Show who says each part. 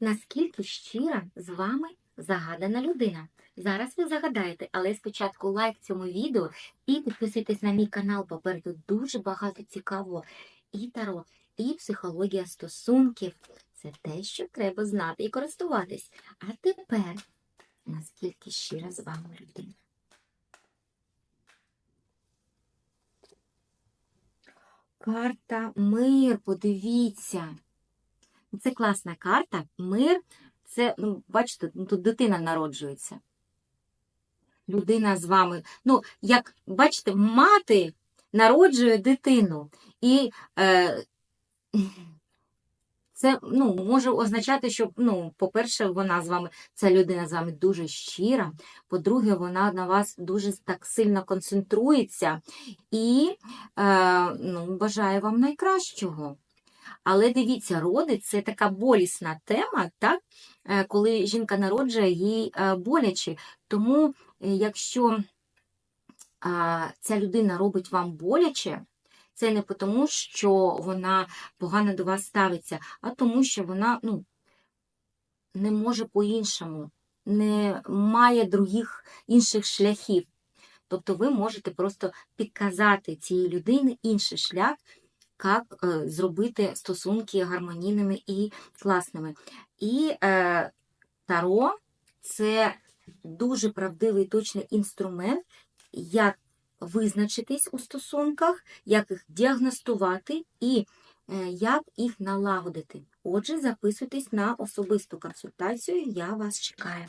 Speaker 1: наскільки щира з вами загадана людина. Зараз ви загадаєте, але спочатку лайк цьому відео і підписуйтесь на мій канал. Попереду дуже багато цікавого і таро, і психологія стосунків. Це те, що треба знати і користуватись. А тепер, наскільки щира з вами людина. Карта мир, подивіться. Це класна карта. Мир це, ну, бачите, ну, тут дитина народжується. Людина з вами. Ну, як бачите, мати народжує дитину. І е, це ну, може означати, що, ну, по-перше, вона з вами, ця людина з вами дуже щира. По-друге, вона на вас дуже так сильно концентрується і е, ну, бажає вам найкращого. Але дивіться, роди це така болісна тема, так? Е, коли жінка народжує, їй е, боляче. Тому, е, якщо ця людина робить вам боляче, це не тому, що вона погано до вас ставиться, а тому, що вона ну, не може по-іншому, не має других інших шляхів. Тобто ви можете просто підказати цій людині інший шлях, як е, зробити стосунки гармонійними і класними. І е, таро це дуже правдивий точний інструмент, як визначитись у стосунках, як їх діагностувати і е, як їх налагодити. Отже, записуйтесь на особисту консультацію, я вас чекаю.